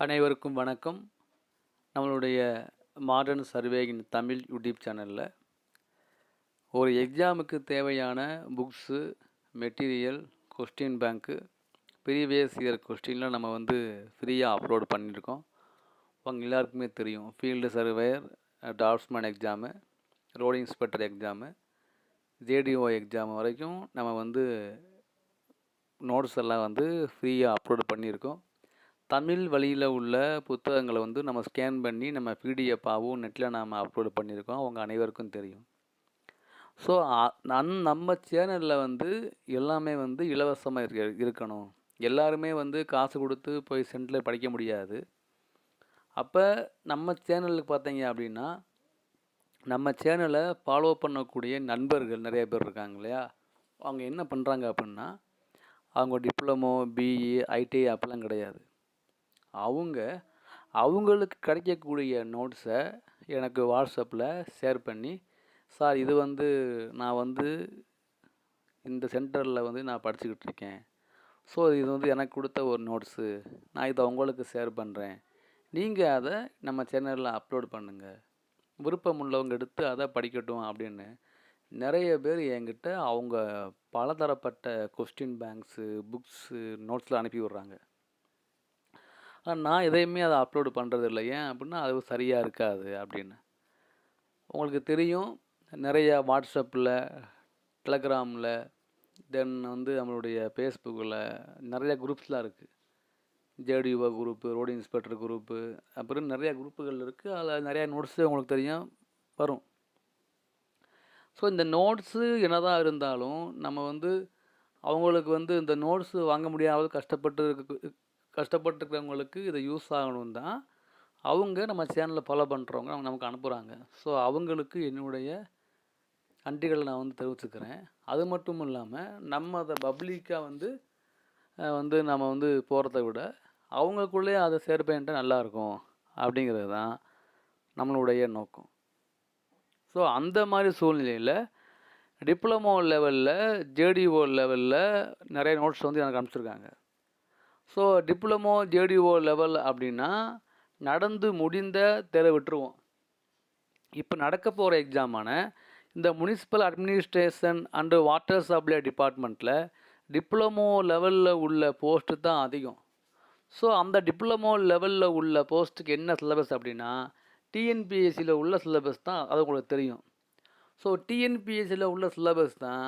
அனைவருக்கும் வணக்கம். நம்மளுடைய மாடர்ன் சர்வேயின் தமிழ் யூடியூப் சேனலில் ஒரு எக்ஸாமுக்கு தேவையான books material question bank previous year கொஸ்டின்லாம் நம்ம வந்து ஃப்ரீயாக அப்லோட் பண்ணியிருக்கோம். அவங்க எல்லாருக்குமே தெரியும். Field surveyor draughtsman exam road inspector exam JDO exam வரைக்கும் நம்ம வந்து நோட்ஸ் எல்லாம் வந்து ஃப்ரீயாக அப்லோட் பண்ணியிருக்கோம். தமிழ் வழியில் உள்ள புத்தகங்களை வந்து நம்ம ஸ்கேன் பண்ணி நம்ம பிடிஎஃபாகவும் நெட்டில் நாம் அப்லோட் பண்ணியிருக்கோம். அவங்க அனைவருக்கும் தெரியும். ஸோ அந் நம்ம சேனலில் வந்து எல்லாமே வந்து இலவசமாக இருக்க இருக்கணும். எல்லாருமே வந்து காசு கொடுத்து போய் சென்டரில் படிக்க முடியாது. அப்போ நம்ம சேனலுக்கு பார்த்தீங்க அப்படின்னா நம்ம சேனலை ஃபாலோ பண்ணக்கூடிய நண்பர்கள் நிறைய பேர் இருக்காங்க இல்லையா? அவங்க என்ன பண்ணுறாங்க அப்படின்னா அவங்க டிப்ளமோ பிஇ ஐடிஐ அப்படிலாம் கிடையாது. அவங்க அவங்களுக்கு கிடைக்கக்கூடிய நோட்ஸை எனக்கு வாட்ஸ்அப்பில் ஷேர் பண்ணி சார் இது வந்து நான் வந்து இந்த சென்டரில் வந்து நான் படிச்சுக்கிட்டு இருக்கேன். ஸோ இது வந்து எனக்கு கொடுத்த ஒரு நோட்ஸு நான் இதை உங்களுக்கு ஷேர் பண்ணுறேன் நீங்கள் அதை நம்ம சேனலில் அப்லோட் பண்ணுங்கள் விருப்பம் உள்ளவங்க எடுத்து அதை படிக்கட்டும் அப்படின்னு நிறைய பேர் என்கிட்ட அவங்க பலதரப்பட்ட கொஸ்டின் பேங்க்ஸு புக்ஸு நோட்ஸில் அனுப்பி விட்றாங்க. ஆனால் நான் எதையுமே அதை அப்லோடு பண்ணுறதில்ல ஏன் அப்படின்னா அது சரியாக இருக்காது அப்படின்னு உங்களுக்கு தெரியும் நிறையா வாட்ஸ்அப்பில் டெலகிராமில் தென் வந்து நம்மளுடைய ஃபேஸ்புக்கில் நிறையா குரூப்ஸ்லாம் இருக்குது ஜேடியூபா குரூப்பு ரோடு இன்ஸ்பெக்டர் குரூப்பு அப்புறம் நிறையா குரூப்புகள் இருக்குது அதில் நிறையா நோட்ஸு உங்களுக்கு தெரியும் வரும். ஸோ இந்த நோட்ஸு என்னதான் இருந்தாலும் நம்ம வந்து அவங்களுக்கு வந்து இந்த நோட்ஸு வாங்க முடியாத கஷ்டப்பட்டு இருக்க கஷ்டப்பட்டுருக்கிறவங்களுக்கு இது யூஸ் ஆகணும் தான் அவங்க நம்ம சேனலில் ஃபாலோ பண்ணுறவங்க அவங்க நமக்கு அனுப்புகிறாங்க ஸோ அவங்களுக்கு என்னுடைய நன்றிகளை நான் வந்து தெரிவிச்சுக்கிறேன். அது மட்டும் இல்லாமல் நம்ம அதை பப்ளிக்காக வந்து வந்து நம்ம வந்து போகிறத விட அவங்களுக்குள்ளே அதை சேர்ப்பேன்ட்டு நல்லாயிருக்கும் அப்படிங்கிறது தான் நம்மளுடைய நோக்கம். ஸோ அந்த மாதிரி சூழ்நிலையில் டிப்ளமோ லெவலில் ஜேடிஓ லெவலில் நிறைய நோட்ஸ் வந்து எனக்கு அனுப்பிச்சிருக்காங்க. ஸோ டிப்ளமோ ஜேடிஓ லெவல் அப்படின்னா நடந்து முடிந்த தேர்வை விட்டுருவோம். இப்போ நடக்க போகிற எக்ஸாமான இந்த municipal administration and water supply டிபார்ட்மெண்ட்டில் டிப்ளமோ லெவலில் உள்ள போஸ்ட்டு தான் அதிகம். ஸோ அந்த டிப்ளமோ லெவலில் உள்ள போஸ்ட்டுக்கு என்ன சிலபஸ் அப்படின்னா டிஎன்பிஎஸ்சியில் உள்ள சிலபஸ் தான் அது உங்களுக்கு தெரியும். ஸோ டிஎன்பிஎஸ்சியில் உள்ள சிலபஸ் தான்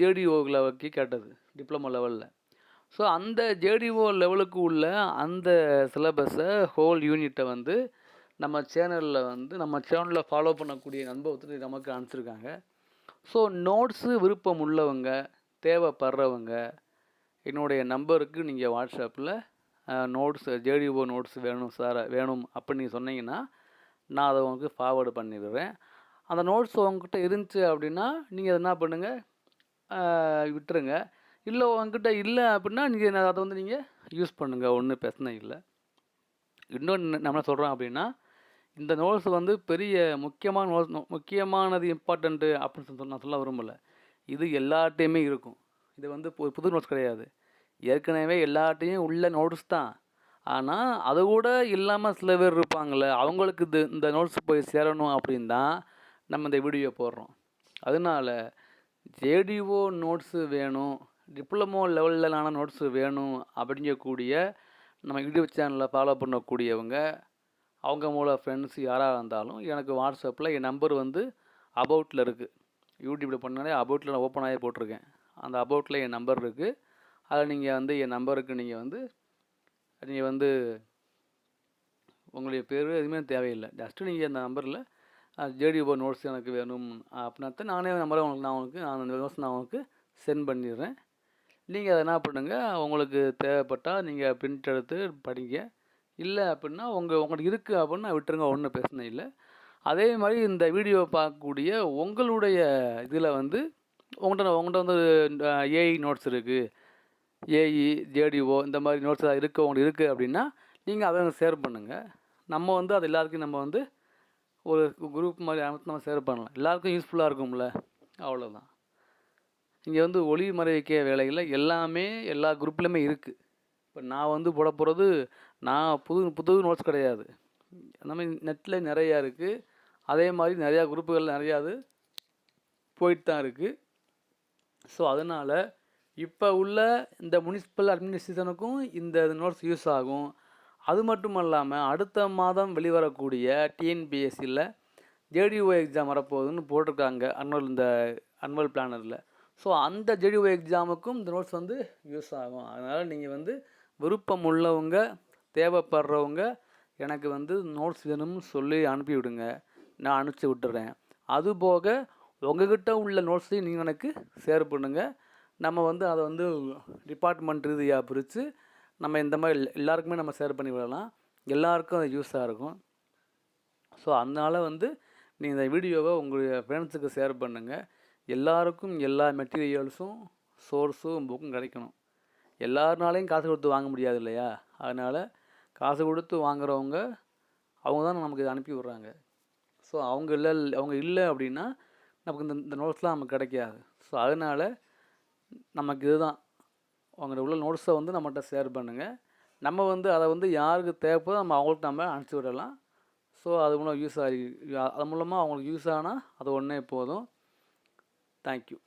ஜேடிஓ லெவலுக்கு கேட்டது டிப்ளமோ லெவலில் ஸோ அந்த ஜேடிஓ லெவலுக்கு உள்ள அந்த சிலபஸை ஹோல் யூனிட்டை வந்து நம்ம சேனலில் வந்து நம்ம சேனலில் ஃபாலோ பண்ணக்கூடிய நண்பர் நமக்கு அனுப்பிச்சிருக்காங்க. ஸோ நோட்ஸு விருப்பம் உள்ளவங்க தேவைப்படுறவங்க என்னுடைய நம்பருக்கு நீங்கள் வாட்ஸ்அப்பில் நோட்ஸ் ஜேடிஓ நோட்ஸ் வேணும் சார் வேணும் அப்படின்னு நீங்கள் சொன்னீங்கன்னா நான் அதை உங்களுக்கு ஃபார்வேர்டு பண்ணிடுறேன். அந்த நோட்ஸ் உங்ககிட்ட இருந்துச்சு அப்படின்னா நீங்கள் என்ன பண்ணுங்கள் விட்டுருங்க. இல்லை உங்ககிட்ட இல்லை அப்படின்னா நீங்கள் அதை வந்து நீங்கள் யூஸ் பண்ணுங்கள் ஒன்றும் பிரச்சனை இல்லை. இன்னொன்று நம்ம சொல்கிறோம் அப்படின்னா இந்த நோட்ஸ் வந்து பெரிய முக்கியமான நோட்ஸ் முக்கியமானது இம்பார்ட்டண்ட்டு அப்படின்னு சொல்லி நான் சொல்ல விரும்பலை. இது எல்லாட்டையுமே இருக்கும். இது வந்து புது நோட்ஸ் கிடையாது. ஏற்கனவே எல்லாட்டையும் உள்ள நோட்ஸ் தான். ஆனால் அது கூட இல்லாமல் சில பேர் இருப்பாங்கள்ல அவங்களுக்கு இது இந்த நோட்ஸ் போய் சேரணும் அப்படின்னு தான் நம்ம இந்த வீடியோ போடுறோம். அதனால ஜேடிஓ நோட்ஸு வேணும். டிப்ளமோ லெவலிலான நோட்ஸ் வேணும் அப்படிங்கக்கூடிய நம்ம யூடியூப் சேனலில் ஃபாலோ பண்ணக்கூடியவங்க அவங்க மூலம் ஃப்ரெண்ட்ஸ் யாராக இருந்தாலும் எனக்கு வாட்ஸ்அப்பில் என் நம்பர் வந்து அபவுட்டில் இருக்குது யூடியூப்பில் பண்ணாலே அபவுட்டில் நான் ஓப்பன் ஆகி போட்டிருக்கேன். அந்த அபவுட்டில் என் நம்பர் இருக்குது அதில் நீங்கள் வந்து என் நம்பருக்கு நீங்கள் வந்து நீங்கள் வந்து உங்களுடைய பேர் எதுவுமே தேவையில்லை. ஜஸ்ட்டு நீங்கள் அந்த நம்பரில் ஜேடிஓ நோட்ஸ் எனக்கு வேணும் அப்படின்னா நானே நம்பரை உங்களுக்கு நான் உங்களுக்கு நான் அந்த நோட்ஸ் நான் உங்களுக்கு சென்ட் பண்ணிடுறேன். நீங்கள் அதை என்ன பண்ணுங்கள் உங்களுக்கு தேவைப்பட்டால் நீங்கள் பிரிண்ட் எடுத்து படிங்க. இல்லை அப்படின்னா உங்கள் உங்களுக்கு இருக்குது அப்படின்னா விட்டுருங்க ஒன்றும் பிரச்சனை இல்லை. அதே மாதிரி இந்த வீடியோ பார்க்கக்கூடிய உங்களுடைய இதில் வந்து உங்கள்கிட்ட உங்கள்கிட்ட வந்து ஏஐ நோட்ஸ் இருக்குது ஏஇ ஜேடிஓ இந்த மாதிரி நோட்ஸ் இருக்குது உங்களுக்கு இருக்குது அப்படின்னா நீங்கள் அதை ஷேர் பண்ணுங்கள் நம்ம வந்து அது எல்லாருக்கும் நம்ம வந்து ஒரு குரூப் மாதிரி அமைத்து நம்ம ஷேர் பண்ணலாம். எல்லாருக்கும் யூஸ்ஃபுல்லாக இருக்கும்ல. அவ்வளோதான் இங்கே வந்து ஒளி மறைவிக்க வேலைகளில் எல்லாமே எல்லா குரூப்லேயுமே இருக்குது இப்போ நான் வந்து போட போகிறது நான் புது புது நோட்ஸ் கிடையாது. அந்த மாதிரி நெட்டில் நிறையா இருக்குது அதே மாதிரி நிறையா குரூப்புகள் நிறையா அது போயிட்டு தான் இருக்குது ஸோ அதனால் இப்போ உள்ள இந்த முனிசிபல் அட்மினிஸ்ட்ரேஷனுக்கும் இந்த நோட்ஸ் யூஸ் ஆகும். அது மட்டும் இல்லாமல் அடுத்த மாதம் வெளிவரக்கூடிய டிஎன்பிஎஸ்சியில் ஜேடிஓ எக்ஸாம் வரப்போகுதுன்னு போட்டிருக்காங்க அன்வல் இந்த அன்வல் பிளானரில் ஸோ அந்த ஜெடிஓ எக்ஸாமுக்கும் இந்த நோட்ஸ் வந்து யூஸ் ஆகும். அதனால் நீங்கள் வந்து விருப்பம் உள்ளவங்க தேவைப்படுறவங்க எனக்கு வந்து நோட்ஸ் வேணும்னு சொல்லி அனுப்பி விடுங்க நான் அனுப்பிச்சி விட்டுறேன். அதுபோக உங்ககிட்ட உள்ள நோட்ஸையும் நீங்கள் எனக்கு ஷேர் பண்ணுங்கள் நம்ம வந்து அதை வந்து டிபார்ட்மெண்ட் ரீதியாக பிரித்து நம்ம இந்த மாதிரி எல்லாருக்குமே நம்ம ஷேர் பண்ணி விடலாம். எல்லாருக்கும் அது யூஸாக இருக்கும். ஸோ அதனால் வந்து நீங்கள் இந்த வீடியோவை உங்களுடைய ஃப்ரெண்ட்ஸுக்கு ஷேர் பண்ணுங்கள் எல்லாருக்கும் எல்லா மெட்டீரியல்ஸும் சோர்ஸும் புக்கும் கிடைக்கணும். எல்லாருனாலையும் காசு கொடுத்து வாங்க முடியாது இல்லையா? அதனால் காசு கொடுத்து வாங்குறவங்க அவங்க தான் நமக்கு இதை அனுப்பி விட்றாங்க. ஸோ அவங்க இல்லை அவங்க இல்லை அப்படின்னா நமக்கு இந்த இந்த நோட்ஸ்லாம் நமக்கு கிடைக்காது. ஸோ அதனால் நமக்கு இதுதான். அவங்கள்ட்ட உள்ள நோட்ஸை வந்து நம்மகிட்ட ஷேர் பண்ணுங்கள் நம்ம வந்து அதை வந்து யாருக்கு தேவைப்போ நம்ம அவங்களுக்கு நம்ம அனுப்பிச்சி விடலாம். ஸோ அது மூலம் யூஸ் ஆகி அது மூலமாக அவங்களுக்கு யூஸ் ஆனால் அது ஒன்றே போதும். Thank you.